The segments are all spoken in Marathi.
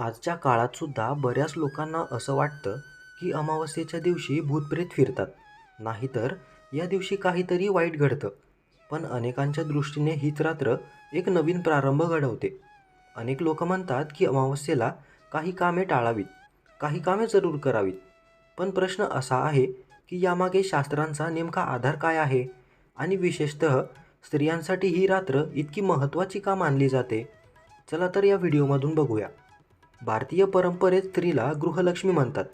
आजच्या काळात सुद्धा बऱ्याच लोकांना असं वाटतं की अमावस्येच्या दिवशी भूतप्रेत फिरतात. नाहीतर या दिवशी काहीतरी वाईट घडतं. पण अनेकांच्या दृष्टीने हीच रात्र एक नवीन प्रारंभ घडवते. अनेक लोक म्हणतात की अमावस्येला काही कामे टाळावीत काही कामे जरूर करावीत. पण प्रश्न असा आहे की यामागे शास्त्रांचा नेमका आधार काय आहे? आणि विशेषतः स्त्रियांसाठी ही रात्र इतकी महत्त्वाची का मानली जाते? चला तर या व्हिडिओमधून बघूया. भारतीय परंपरेत स्त्रीला गृहलक्ष्मी म्हणतात.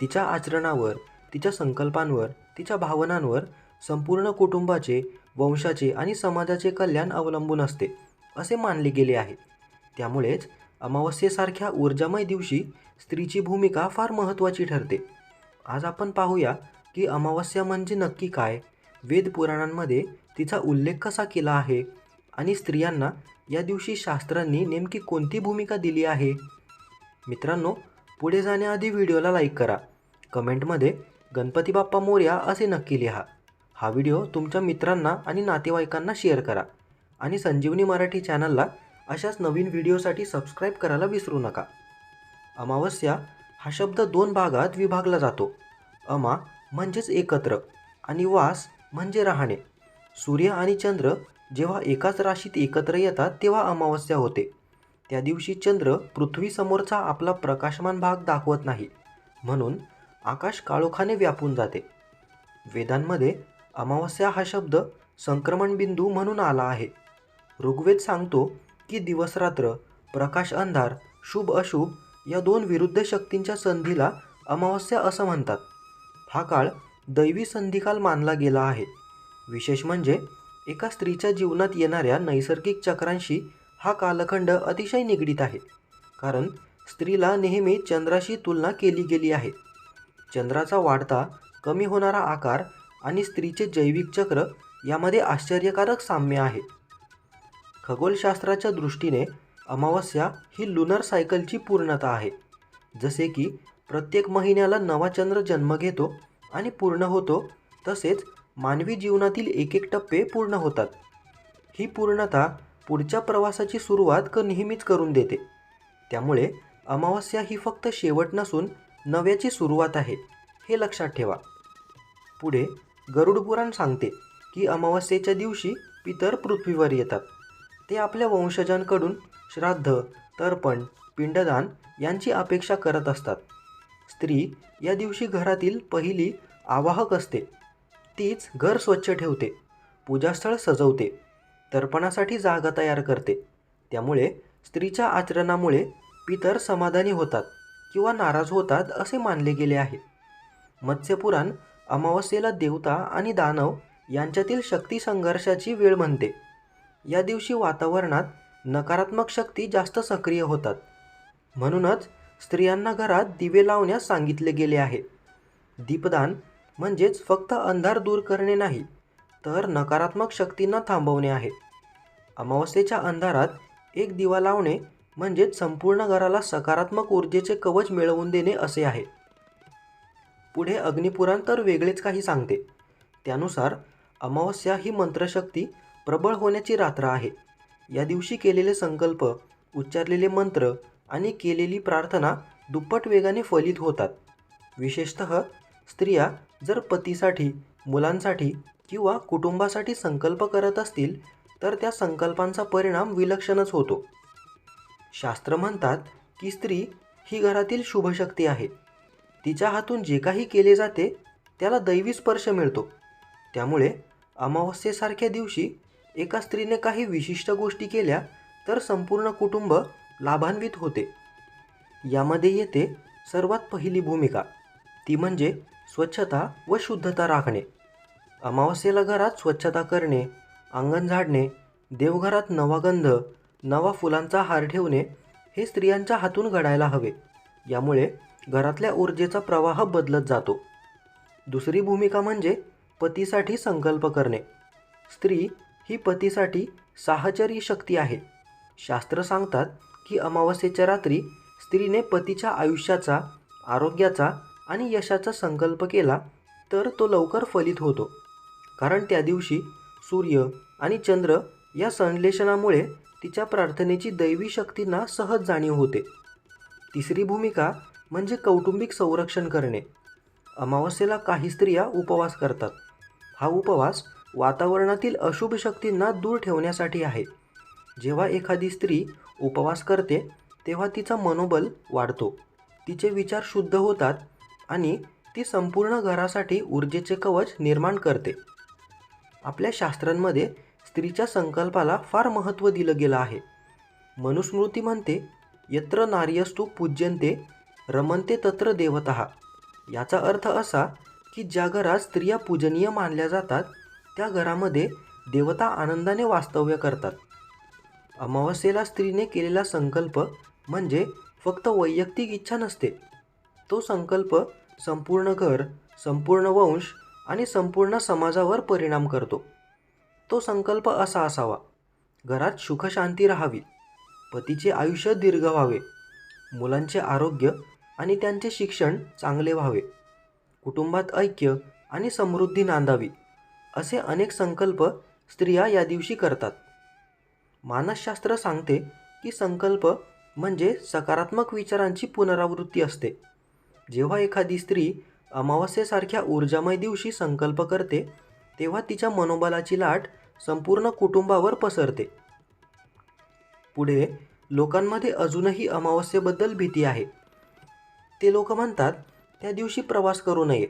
तिच्या आचरणावर तिच्या संकल्पांवर तिच्या भावनांवर संपूर्ण कुटुंबाचे वंशाचे आणि समाजाचे कल्याण अवलंबून असते असे मानले गेले आहे. त्यामुळेच अमावस्येसारख्या ऊर्जामय दिवशी स्त्रीची भूमिका फार महत्त्वाची ठरते. आज आपण पाहूया की अमावस्या म्हणजे नक्की काय? वेद पुराणांमध्ये तिचा उल्लेख कसा केला आहे? आणि स्त्रियांना या दिवशी शास्त्रांनी नेमकी कोणती भूमिका दिली आहे? मित्रांनो पुढे जाण्याआधी व्हिडिओला लाईक करा. कमेंटमध्ये गणपती बाप्पा मोर्या असे नक्की लिहा. हा व्हिडिओ तुमच्या मित्रांना आणि नातेवाईकांना शेअर करा. आणि संजीवनी मराठी चॅनलला अशाच नवीन व्हिडिओसाठी सबस्क्राईब करायला विसरू नका. अमावस्या हा शब्द दोन भागात विभागला जातो. अमा म्हणजेच एकत्र आणि वास म्हणजे राहणे. सूर्य आणि चंद्र जेव्हा एकाच राशीत एकत्र येतात तेव्हा अमावस्या होते. त्या दिवशी चंद्र पृथ्वीसमोरचा आपला प्रकाशमान भाग दाखवत नाही. म्हणून आकाश काळोखाने व्यापून जाते. वेदांमध्ये अमावस्या हा शब्द संक्रमण बिंदू म्हणून आला आहे. ऋग्वेद सांगतो की दिवसरात्र प्रकाश अंधार शुभ अशुभ या दोन विरुद्ध शक्तींच्या संधीला अमावस्या असं म्हणतात. हा काळ दैवी संधिकाल मानला गेला आहे. विशेष म्हणजे एका स्त्रीच्या जीवनात येणाऱ्या नैसर्गिक चक्रांशी हा कालखंड अतिशय निगडीत आहे. कारण स्त्रीला नेहमी चंद्राशी तुलना केली गेली आहे. चंद्राचा वाढता कमी होणारा आकार आणि स्त्रीचे जैविक चक्र यामध्ये आश्चर्यकारक साम्य आहे. खगोलशास्त्राच्या दृष्टीने अमावस्या ही लुनर सायकलची पूर्णता आहे. जसे की प्रत्येक महिन्याला नवा चंद्र जन्म घेतो आणि पूर्ण होतो तसेच मानवी जीवनातील एक एक टप्पे पूर्ण होतात. ही पूर्णता पुढच्या प्रवासाची सुरुवात क नेहमीच करून देते. त्यामुळे अमावस्या ही फक्त शेवट नसून नव्याची सुरुवात आहे हे लक्षात ठेवा. पुढे गरुड पुराण सांगते की अमावस्येच्या दिवशी पितर पृथ्वीवर येतात. ते आपल्या वंशजांकडून श्राद्ध तर्पण पिंडदान यांची अपेक्षा करत असतात. स्त्री या दिवशी घरातील पहिली आवाहक असते. तीच घर स्वच्छ ठेवते पूजास्थळ सजवते तर्पणासाठी जागा तयार करते. त्यामुळे स्त्रीच्या आचरणामुळे पितर समाधानी होतात किंवा नाराज होतात असे मानले गेले आहे. मत्स्यपुराण अमावस्येला देवता आणि दानव यांच्यातील शक्ती संघर्षाची वेळ म्हणते. या दिवशी वातावरणात नकारात्मक शक्ती जास्त सक्रिय होतात. म्हणूनच स्त्रियांना घरात दिवे लावण्यास सांगितले गेले आहे. दीपदान म्हणजेच फक्त अंधार दूर करणे नाही तर नकारात्मक शक्तींना थांबवणे आहे. अमावस्येच्या अंधारात एक दिवा लावणे म्हणजेच संपूर्ण घराला सकारात्मक ऊर्जेचे कवच मिळवून देणे असे आहे. पुढे अग्निपुराण तर वेगळेच काही सांगते. त्यानुसार अमावस्या ही मंत्रशक्ती प्रबळ होण्याची रात्र आहे. या दिवशी केलेले संकल्प उच्चारलेले मंत्र आणि केलेली प्रार्थना दुप्पट वेगाने फलित होतात. विशेषत स्त्रिया जर पतीसाठी मुलांसाठी किंवा कुटुंबासाठी संकल्प करत असतील तर त्या संकल्पांचा परिणाम विलक्षणच होतो. शास्त्र म्हणतात की स्त्री ही घरातील शुभशक्ती आहे. तिच्या हातून जे काही केले जाते त्याला दैवी स्पर्श मिळतो. त्यामुळे अमावस्येसारख्या दिवशी एका स्त्रीने काही विशिष्ट गोष्टी केल्या तर संपूर्ण कुटुंब लाभान्वित होते. यामध्ये येते सर्वात पहिली भूमिका. ती म्हणजे स्वच्छता व शुद्धता राखणे. अमावस्येला घरात स्वच्छता करणे अंगण झाडणे देवघरात नवा गंध नवा फुलांचा हार ठेवणे हे स्त्रियांच्या हातून घडायला हवे. यामुळे घरातल्या ऊर्जेचा प्रवाह बदलत जातो. दुसरी भूमिका म्हणजे पतीसाठी संकल्प करणे. स्त्री ही पतीसाठी साहचर्य शक्ती आहे. शास्त्र सांगतात की अमावस्येच्या रात्री स्त्रीने पतीच्या आयुष्याचा आरोग्याचा आणि यशाचा संकल्प केला तर तो लवकर फलित होतो. कारण त्या दिवशी सूर्य आणि चंद्र या संश्लेषणामुळे तिच्या प्रार्थनेची दैवी शक्तींना सहज जाणीव होते. तिसरी भूमिका म्हणजे कौटुंबिक संरक्षण करणे. अमावस्येला काही स्त्रिया उपवास करतात. हा उपवास वातावरणातील अशुभ शक्तींना दूर ठेवण्यासाठी आहे. जेव्हा एखादी स्त्री उपवास करते तेव्हा तिचा मनोबल वाढतो. तिचे विचार शुद्ध होतात आणि ती संपूर्ण घरासाठी ऊर्जेचे कवच निर्माण करते. आपल्या शास्त्रांमध्ये स्त्रीच्या संकल्पाला फार महत्त्व दिलं गेलं आहे. मनुस्मृती म्हणते यत्र नार्यस्तु पूज्यंते रमंते तत्र देवत. याचा अर्थ असा की ज्या घरात स्त्रिया पूजनीय मानल्या जातात त्या घरामध्ये देवता आनंदाने वास्तव्य करतात. अमावस्येला स्त्रीने केलेला संकल्प म्हणजे फक्त वैयक्तिक इच्छा नसते. तो संकल्प संपूर्ण घर संपूर्ण वंश आणि संपूर्ण समाजावर परिणाम करतो. तो संकल्प असा असावा घरात सुखशांती राहावी पतीचे आयुष्य दीर्घ व्हावे मुलांचे आरोग्य आणि त्यांचे शिक्षण चांगले व्हावे कुटुंबात ऐक्य आणि समृद्धी नांदावी असे अनेक संकल्प स्त्रिया या दिवशी करतात. मानसशास्त्र सांगते की संकल्प म्हणजे सकारात्मक विचारांची पुनरावृत्ती असते. जेव्हा एखादी स्त्री अमावस्येसारख्या ऊर्जामय दिवशी संकल्प करते तेव्हा तिच्या मनोबलाची लाट संपूर्ण कुटुंबावर पसरते. पुढे लोकांमध्ये अजूनही अमावस्येबद्दल भीती आहे. ते लोक म्हणतात त्या दिवशी प्रवास करू नये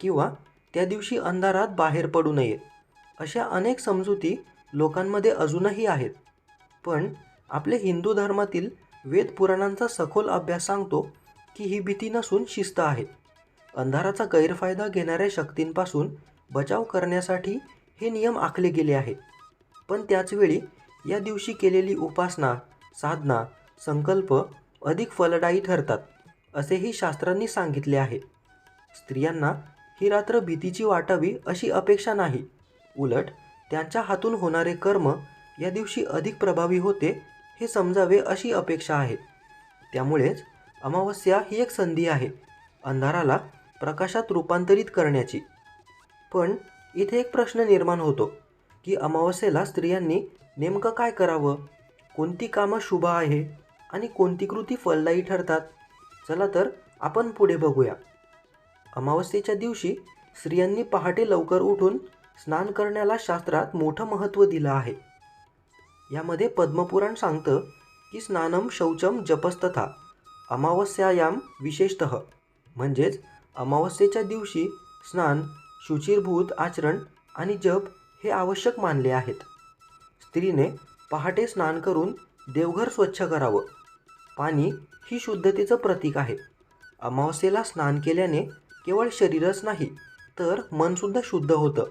किंवा त्या दिवशी अंधारात बाहेर पडू नये. अशा अनेक समजुती लोकांमध्ये अजूनही आहेत. पण आपले हिंदू धर्मातील वेद पुराणांचा सखोल अभ्यास सांगतो की ही भीती नसून शिस्त आहे. अंधाराचा गैरफायदा घेणाऱ्या शक्तींपासून बचाव करण्यासाठी हे नियम आखले गेले आहेत. पण त्याचवेळी या दिवशी केलेली उपासना साधना संकल्प अधिक फलदायी ठरतात असेही शास्त्रांनी सांगितले आहे. स्त्रियांना ही रात्र भीतीची वाटावी अशी अपेक्षा नाही. उलट त्यांच्या हातून होणारे कर्म या दिवशी अधिक प्रभावी होते हे समजावे अशी अपेक्षा आहे. त्यामुळेच अमावस्या ही एक संधी आहे. अंधाराला प्रकाशात रूपांतरित करण्याची. पण इथे एक प्रश्न निर्माण होतो की अमावस्येला स्त्रियांनी नेमकं काय करावं? कोणती कामं शुभ आहे आणि कोणती कृती फलदायी ठरतात? चला तर आपण पुढे बघूया. अमावस्येच्या दिवशी स्त्रियांनी पहाटे लवकर उठून स्नान करण्याला शास्त्रात मोठं महत्त्व दिलं आहे. यामध्ये पद्मपुराण सांगतं की स्नानम शौचम जपस्तथा अमावस्यायाम विशेषत म्हणजेच अमावस्येच्या दिवशी स्नान शुचिरभूत आचरण आणि जप हे आवश्यक मानले आहेत. स्त्रीने पहाटे स्नान करून देवघर स्वच्छ करावं. पाणी ही शुद्धतेचं प्रतीक आहे. अमावस्येला स्नान केल्याने केवळ शरीरच नाही तर मनसुद्धा शुद्ध होतं.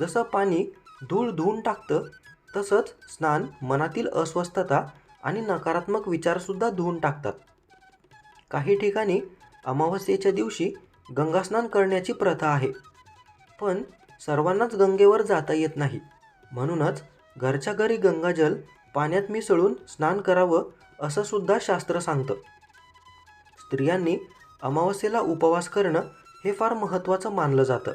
जसं पाणी धूळ धुवून टाकतं तसंच स्नान मनातील अस्वस्थता आणि नकारात्मक विचारसुद्धा धुवून टाकतात. काही ठिकाणी अमावस्येच्या दिवशी गंगास्नान करण्याची प्रथा आहे. पण सर्वांनाच गंगेवर जाता येत नाही. म्हणूनच घरच्या घरी गंगाजल पाण्यात मिसळून स्नान करावं असं सुद्धा शास्त्र सांगतं. स्त्रियांनी अमावस्येला उपवास करणं हे फार महत्त्वाचं मानलं जातं.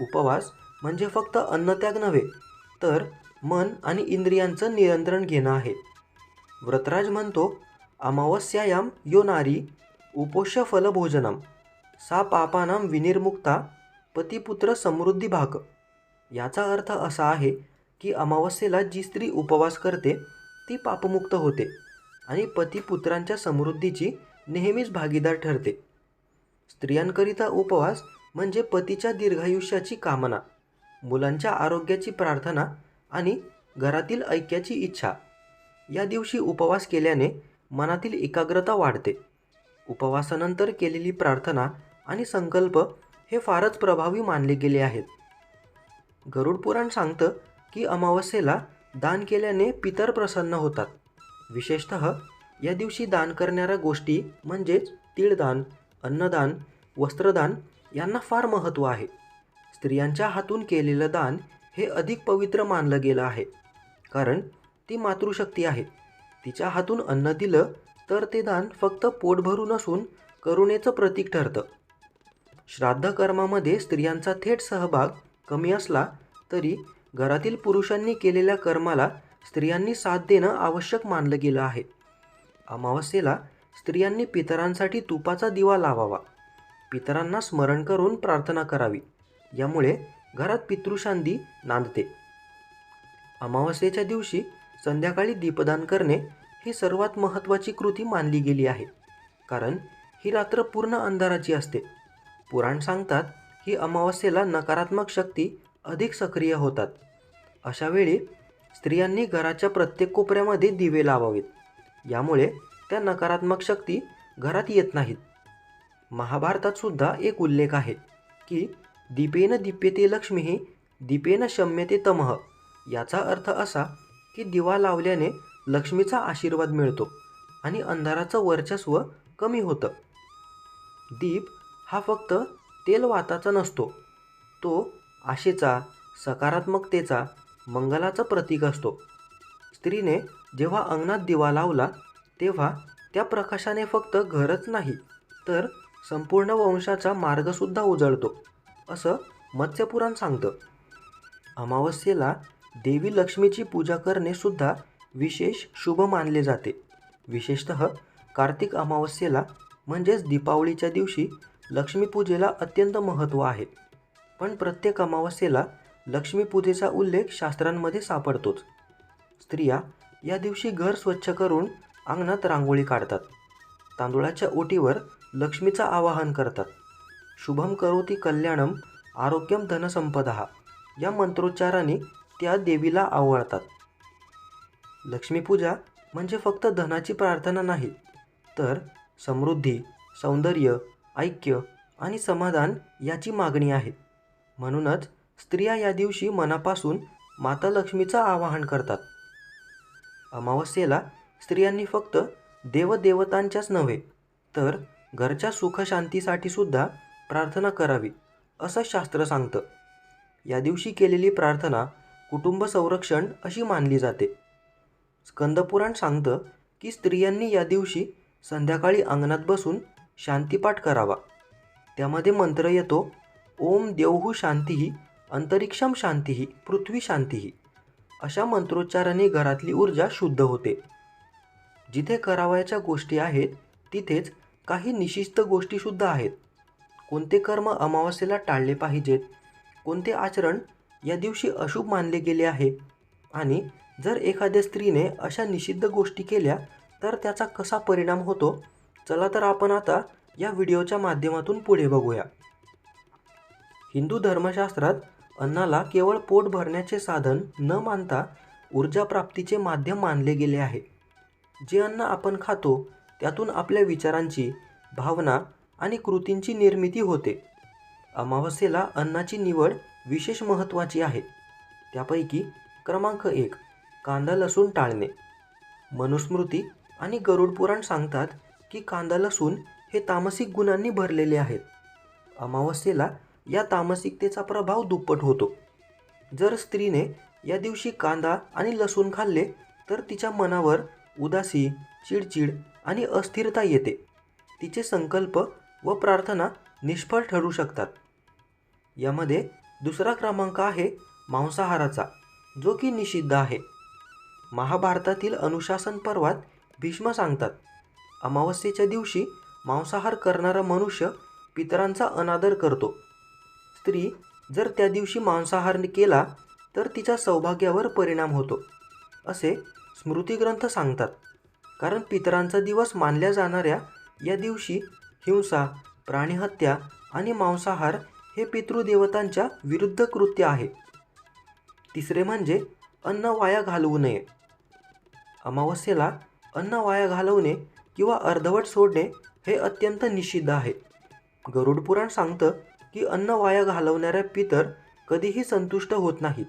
उपवास म्हणजे फक्त अन्नत्याग नव्हे तर मन आणि इंद्रियांचं नियंत्रण घेणं आहे. व्रतराज म्हणतो अमावस्यायाम यो नारी उपोष्य फलभोजनम. सा पापानाम विनिर्मुक्ता पतिपुत्र समृद्धी भाग. याचा अर्थ असा आहे की अमावस्येला जी स्त्री उपवास करते ती पापमुक्त होते आणि पतिपुत्रांच्या समृद्धीची नेहमीच भागीदार ठरते. स्त्रियांकरिता उपवास म्हणजे पतीच्या दीर्घायुष्याची कामना मुलांच्या आरोग्याची प्रार्थना आणि घरातील ऐक्याची इच्छा. या दिवशी उपवास केल्याने मनातील एकाग्रता वाढते. उपवासानंतर केलेली प्रार्थना आणि संकल्प हे फारच प्रभावी मानले गेले आहेत. गरुड पुराण सांगतं की अमावस्येला दान केल्याने पितर प्रसन्न होतात. विशेषत या दिवशी दान करणाऱ्या गोष्टी म्हणजेच तीळदान अन्नदान वस्त्रदान यांना फार महत्त्व आहे. स्त्रियांच्या हातून केलेलं दान हे अधिक पवित्र मानलं गेलं आहे. कारण ती मातृशक्ती आहे. तिच्या हातून अन्न दिलं तर ते दान फक्त पोट भरून नसून करुणेचं प्रतीक ठरतं. श्राद्ध कर्मामध्ये स्त्रियांचा थेट सहभाग कमी असला तरी घरातील पुरुषांनी केलेल्या कर्माला स्त्रियांनी साथ देणं आवश्यक मानलं गेलं आहे. अमावस्येला स्त्रियांनी पितरांसाठी तुपाचा दिवा लावावा. पितरांना स्मरण करून प्रार्थना करावी. यामुळे घरात पितृशांती नांदते. अमावस्येच्या दिवशी संध्याकाळी दीपदान करणे ही सर्वात महत्त्वाची कृती मानली गेली आहे. कारण ही रात्र पूर्ण अंधाराची असते. पुराण सांगतात की अमावस्येला नकारात्मक शक्ती अधिक सक्रिय होतात. अशा वेळी स्त्रियांनी घराच्या प्रत्येक कोपऱ्यामध्ये दिवे लावावेत. यामुळे त्या नकारात्मक शक्ती घरात येत नाहीत. महाभारतात सुद्धा एक उल्लेख आहे की दीपेन दीप्यते लक्ष्मी ही दीपेन शम्यते तमः. याचा अर्थ असा की दिवा लावल्याने लक्ष्मीचा आशीर्वाद मिळतो आणि अंधाराचं वर्चस्व कमी होतं. दीप हा फक्त तेलवाताचा नसतो. तो आशेचा सकारात्मकतेचा मंगलाचं प्रतीक असतो. स्त्रीने जेव्हा अंगणात दिवा लावला तेव्हा त्या प्रकाशाने फक्त घरच नाही तर संपूर्ण वंशाचा मार्गसुद्धा उजळतो असं मत्स्यपुराण सांगतं. अमावस्येला देवी लक्ष्मीची पूजा करणेसुद्धा विशेष शुभ मानले जाते. विशेषत कार्तिक अमावस्येला म्हणजेच दीपावलीच्या दिवशी लक्ष्मीपूजेला अत्यंत महत्त्व आहे. पण प्रत्येक अमावस्येला लक्ष्मीपूजेचा उल्लेख शास्त्रांमध्ये सापडतोच. स्त्रिया या दिवशी घर स्वच्छ करून अंगणात रांगोळी काढतात. तांदुळाच्या ओटीवर लक्ष्मीचं आवाहन करतात. शुभम करोती कल्याणम आरोग्यम धनसंपदा या मंत्रोच्चाराने त्या देवीला आवळतात. लक्ष्मीपूजा म्हणजे फक्त धनाची प्रार्थना नाही तर समृद्धी सौंदर्य ऐक्य आणि समाधान याची मागणी आहे. म्हणूनच स्त्रिया या दिवशी मनापासून माता लक्ष्मीचं आवाहन करतात. अमावस्येला स्त्रियांनी फक्त देवदेवतांच्याच नव्हे तर घरच्या सुखशांतीसाठी सुद्धा प्रार्थना करावी असं शास्त्र सांगतं. या दिवशी केलेली प्रार्थना कुटुंब संरक्षण अशी मानली जाते. स्कंदपुराण सांगतं की स्त्रियांनी या दिवशी संध्याकाळी अंगणात बसून शांतीपाठ करावा. त्यामध्ये मंत्र येतो ओम देवहू शांतीही अंतरिक्षम शांतीही पृथ्वी शांतीही अशा मंत्रोच्चाराने घरातली ऊर्जा शुद्ध होते. जिथे करावयाच्या गोष्टी आहेत तिथेच काही निशिस्त गोष्टीसुद्धा आहेत. कोणते कर्म अमावस्येला टाळले पाहिजेत? कोणते आचरण या दिवशी अशुभ मानले गेले आहे? आणि जर एखाद्या स्त्रीने अशा निषिद्ध गोष्टी केल्या तर त्याचा कसा परिणाम होतो? चला तर आपण आता या व्हिडिओच्या माध्यमातून पुढे बघूया. हिंदू धर्मशास्त्रात अन्नाला केवळ पोट भरण्याचे साधन न मानता ऊर्जा प्राप्तीचे माध्यम मानले गेले आहे. जे अन्न आपण खातो त्यातून आपल्या विचारांची भावना आणि कृतींची निर्मिती होते. अमावस्येला अन्नाची निवड विशेष महत्त्वाची आहे. त्यापैकी क्रमांक एक कांदा लसूण टाळणे. मनुस्मृती आणि गरुडपुराण सांगतात की कांदा लसूण हे तामसिक गुणांनी भरलेले आहेत. अमावस्येला या तामसिकतेचा प्रभाव दुप्पट होतो. जर स्त्रीने या दिवशी कांदा आणि लसूण खाल्ले तर तिच्या मनावर उदासी चिडचिड आणि अस्थिरता येते. तिचे संकल्प व प्रार्थना निष्फळ ठरू शकतात. यामध्ये दुसरा क्रमांक आहे मांसाहाराचा जो की निषिद्ध आहे. महाभारतातील अनुशासन पर्वात भीष्म सांगतात अमावस्येच्या दिवशी मांसाहार करणारा मनुष्य पितरांचा अनादर करतो. स्त्री जर त्या दिवशी मांसाहार केला तर तिच्या सौभाग्यावर परिणाम होतो असे स्मृतिग्रंथ सांगतात. कारण पितरांचा दिवस मानल्या जाणाऱ्या या दिवशी हिंसा प्राणीहत्या आणि मांसाहार हे पितृदेवतांच्या विरुद्ध कृत्य आहे. तिसरे म्हणजे अन्न वाया घालवू नये. अमावस्येला अन्न वाया घालवणे किंवा अर्धवट सोडणे हे अत्यंत निषिद्ध आहे. गरुड पुराण सांगतं की अन्न वाया घालवणाऱ्या पितर कधीही संतुष्ट होत नाहीत.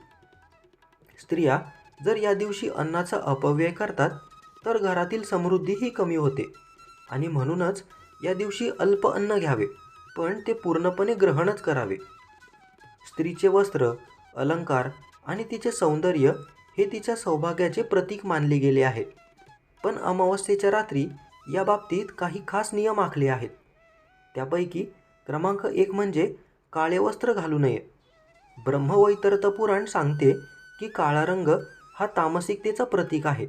स्त्रिया जर या दिवशी अन्नाचा अपव्यय करतात तर घरातील समृद्धीही कमी होते आणि म्हणूनच या दिवशी अल्प अन्न घ्यावे पण ते पूर्णपणे ग्रहणच करावे. स्त्रीचे वस्त्र अलंकार आणि तिचे सौंदर्य हे तिच्या सौभाग्याचे प्रतीक मानले गेले आहे. पण अमावस्येच्या रात्री या बाबतीत काही खास नियम आखले आहेत. त्यापैकी क्रमांक एक म्हणजे काळे वस्त्र घालू नये. ब्रह्मवैतरत पुराण सांगते की काळा रंग हा तामसिकतेचा प्रतीक आहे.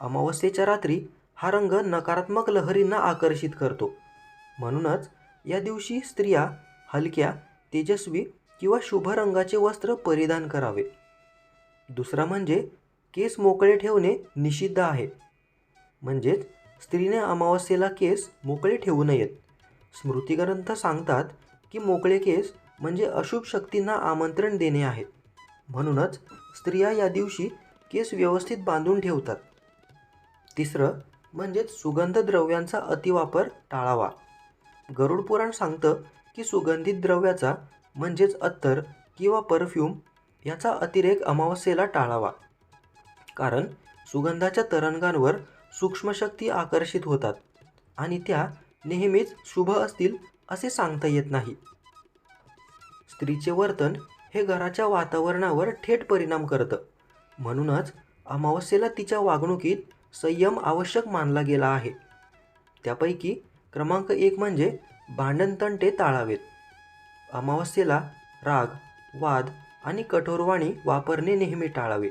अमावस्येच्या रात्री हा रंग नकारात्मक लहरींना आकर्षित करतो. म्हणूनच या दिवशी स्त्रिया हलक्या तेजस्वी किंवा शुभ रंगाचे वस्त्र परिधान करावे. दुसरा म्हणजे केस मोकळे ठेवणे निषिद्ध आहे. म्हणजेच स्त्रीने अमावस्येला केस मोकळे ठेवू नयेत. स्मृतिग्रंथ सांगतात की मोकळे केस म्हणजे अशुभ शक्तींना आमंत्रण देणे आहे. म्हणूनच स्त्रिया या दिवशी केस व्यवस्थित बांधून ठेवतात. तिसरं म्हणजेच सुगंध द्रव्यांचा अतिवापर टाळावा. गरुड पुराण सांगतं की सुगंधित द्रव्याचा म्हणजेच अत्तर किंवा परफ्यूम याचा अतिरेक अमावस्येला टाळावा. कारण सुगंधाच्या तरंगांवर सूक्ष्मशक्ती आकर्षित होतात आणि त्या नेहमीच शुभ असतील असे सांगता येत नाही. स्त्रीचे वर्तन हे घराच्या वातावरणावर थेट परिणाम करतं. म्हणूनच अमावस्येला तिच्या वागणुकीत संयम आवश्यक मानला गेला आहे. त्यापैकी क्रमांक एक म्हणजे भांडणतंटे टाळावेत. अमावस्येला राग वाद आणि कठोरवाणी वापरणे नेहमी टाळावे.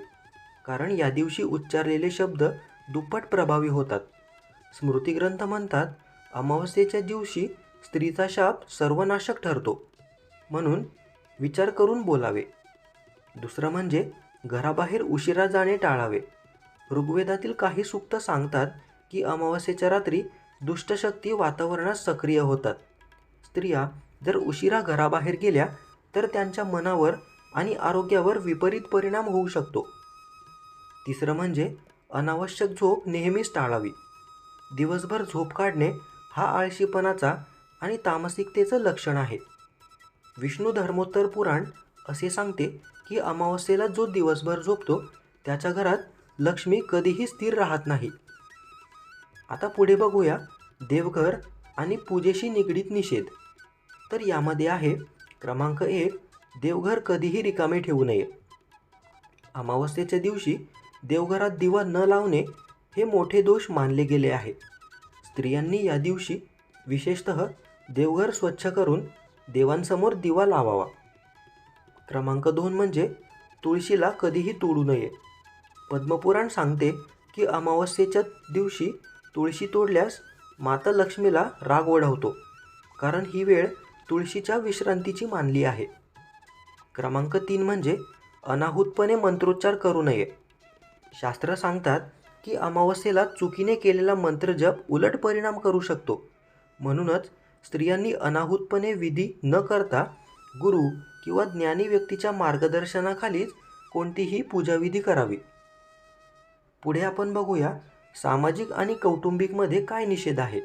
कारण या दिवशी उच्चारलेले शब्द दुप्पट प्रभावी होतात. स्मृतिग्रंथ म्हणतात अमावस्येच्या दिवशी स्त्रीचा शाप सर्वनाशक ठरतो. म्हणून विचार करून बोलावे. दुसरं म्हणजे घराबाहेर उशिरा जाणे टाळावे. ऋग्वेदातील काही सूक्त सांगतात की अमावस्येच्या रात्री दुष्टशक्ती वातावरणात सक्रिय होतात. स्त्रिया जर उशिरा घराबाहेर गेल्या तर त्यांच्या मनावर आणि आरोग्यावर विपरीत परिणाम होऊ शकतो. तिसरं म्हणजे अनावश्यक झोप नेहमीच टाळावी. दिवसभर झोप काढणे हा आळशीपणाचा आणि तामसिकतेचं लक्षण आहे. विष्णू धर्मोत्तर पुराण असे सांगते की अमावस्येला जो दिवसभर झोपतो त्याच्या घरात लक्ष्मी कधीही स्थिर राहत नाही. आता पुढे बघूया देवघर आणि पूजेशी निगडीत निषेध. तर यामध्ये आहे क्रमांक एक देवघर कधीही रिकामे ठेवू नये. अमावस्येच्या दिवशी देवघरात दिवा न लावणे हे मोठे दोष मानले गेले आहे स्त्रियांनी या दिवशी विशेषत देवघर स्वच्छ करून देवांसमोर दिवा लावावा. क्रमांक दोन म्हणजे तुळशीला कधीही तोडू नये. पद्मपुराण सांगते की अमावस्येच्या दिवशी तुळशी तोडल्यास माता लक्ष्मीला राग ओढवतो कारण ही वेळ तुळशीच्या विश्रांतीची मानली आहे. क्रमांक तीन म्हणजे अनाहूतपणे मंत्रोच्चार करू नये. शास्त्र सांगतात की अमावस्येला चुकीने केलेला मंत्रजप उलट परिणाम करू शकतो. म्हणूनच स्त्रियांनी अनाहूतपणे विधी न करता गुरु किंवा ज्ञानी व्यक्तीच्या मार्गदर्शनाखालीच कोणतीही पूजाविधी करावी. पुढे आपण बघूया सामाजिक आणि कौटुंबिकमध्ये काय निषेध आहे.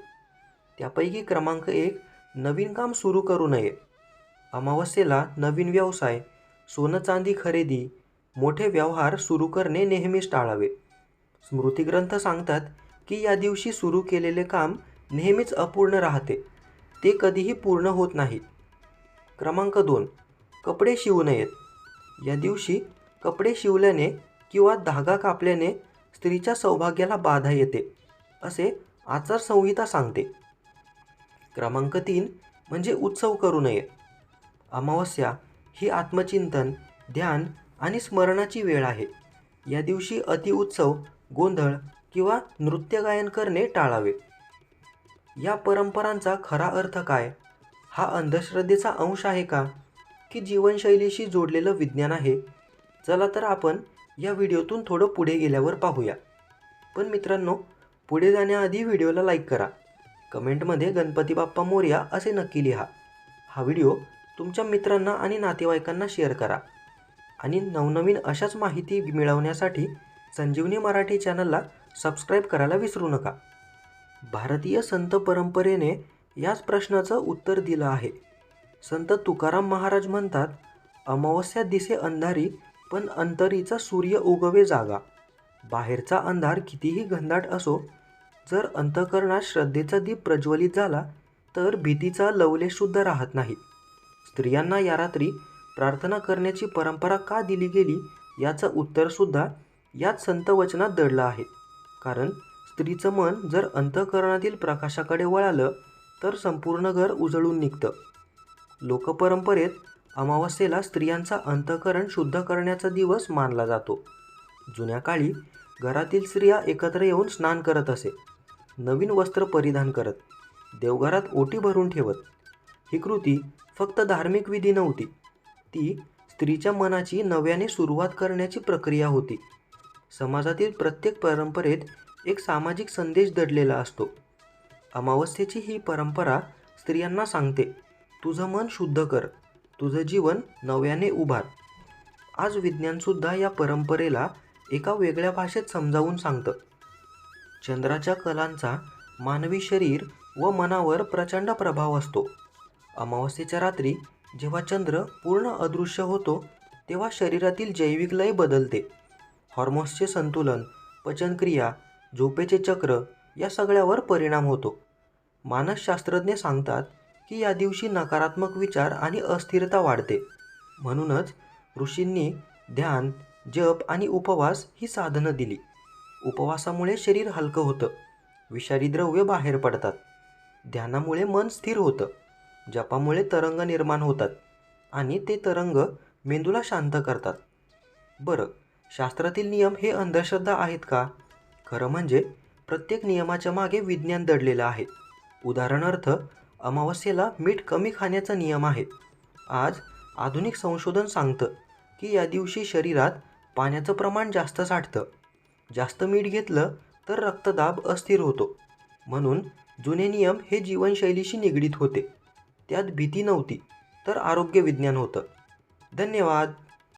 त्यापैकी क्रमांक एक नवीन काम सुरू करू नये. अमावस्येला नवीन व्यवसाय सोनं चांदी खरेदी मोठे व्यवहार सुरू करणे नेहमीच टाळावे. स्मृतिग्रंथ सांगतात की या दिवशी सुरू केलेले काम नेहमीच अपूर्ण राहते. ते कधीही पूर्ण होत नाही. क्रमांक दोन. कपडे शिवू नयेत. या दिवशी कपडे शिवल्याने किंवा धागा कापल्याने स्त्रीच्या सौभाग्याला बाधा येते असे आचारसंहिता सांगते. क्रमांक तीन. म्हणजे उत्सव करू नये. अमावस्या ही आत्मचिंतन ध्यान आणि स्मरणाची वेळ आहे. या दिवशी अतिउत्सव गोंधळ किंवा नृत्य गायन करणे टाळावे. या परंपरांचा खरा अर्थ काय? हा अंधश्रद्धेचा अंश आहे का? की जीवनशैलीशी जोडलेलं विज्ञान आहे? चला तर आपण या व्हिडिओतून थोडं पुढे गेल्यावर पाहूया. पण मित्रांनो पुढे जाण्याआधी व्हिडिओला लाईक करा. कमेंटमध्ये गणपती बाप्पा मोर्या असे नक्की लिहा. हा व्हिडिओ तुमच्या मित्रांना आणि नातेवाईकांना शेअर करा. आणि नवनवीन अशाच माहिती मिळवण्यासाठी संजीवनी मराठी चॅनलला सबस्क्राईब करायला विसरू नका. भारतीय संत परंपरेने याच प्रश्नाचं उत्तर दिलं आहे. संत तुकाराम महाराज म्हणतात अमावस्या दिसे अंधारी पण अंतरीचा सूर्य उगवे जागा. बाहेरचा अंधार कितीही घनदाट असो जर अंतकरणात श्रद्धेचा दीप प्रज्वलित झाला तर भीतीचा लवलेशुद्ध राहत नाही. स्त्रियांना या रात्री प्रार्थना करण्याची परंपरा का दिली गेली याचं उत्तरसुद्धा याच संत वचनात दडलं आहे. कारण स्त्रीचं मन जर अंतकरणातील प्रकाशाकडे वळालं तर संपूर्ण घर उजळून निघतं. लोकपरंपरेत अमावस्येला स्त्रियांचा अंतकरण शुद्ध करण्याचा दिवस मानला जातो. जुन्या काळी घरातील स्त्रिया एकत्र येऊन स्नान करत असे. नवीन वस्त्र परिधान करत. देवघरात ओटी भरून ठेवत. ही कृती फक्त धार्मिक विधी नव्हती. ती स्त्रीच्या मनाची नव्याने सुरुवात करण्याची प्रक्रिया होती. समाजातील प्रत्येक परंपरेत एक सामाजिक संदेश दडलेला असतो. अमावस्येची ही परंपरा स्त्रियांना सांगते तुझं मन शुद्ध कर तुझं जीवन नव्याने उभार आज विज्ञानसुद्धा या परंपरेला एका वेगळ्या भाषेत समजावून सांगतं. चंद्राच्या कलांचा मानवी शरीर व मनावर प्रचंड प्रभाव असतो. अमावस्येच्या रात्री जेव्हा चंद्र पूर्ण अदृश्य होतो तेव्हा शरीरातील जैविक लय बदलते. हॉर्मोन्सचे संतुलन पचनक्रिया झोपेचे चक्र या सगळ्यावर परिणाम होतो. मानसशास्त्रज्ञ सांगतात की या दिवशी नकारात्मक विचार आणि अस्थिरता वाढते. म्हणूनच ऋषींनी ध्यान जप आणि उपवास ही साधनं दिली. उपवासामुळे शरीर हलकं होतं. विषारी द्रव्य बाहेर पडतात. ध्यानामुळे मन स्थिर होतं. जपामुळे तरंग निर्माण होतात आणि ते तरंग मेंदूला शांत करतात. बरं शास्त्रातील नियम हे अंधश्रद्धा आहेत का? खरं म्हणजे प्रत्येक नियमाच्या मागे विज्ञान दडलेलं आहे. उदाहरणार्थ अमावस्येला मीठ कमी खाण्याचा नियम आहे. आज आधुनिक संशोधन सांगतं की या दिवशी शरीरात पाण्याचं प्रमाण जास्त साठतं. जास्त मीठ घेतलं तर रक्तदाब अस्थिर होतो. म्हणून जुने नियम हे जीवनशैलीशी निगडीत होते. त्यात भीती नव्हती तर आरोग्य विज्ञान होतं. धन्यवाद.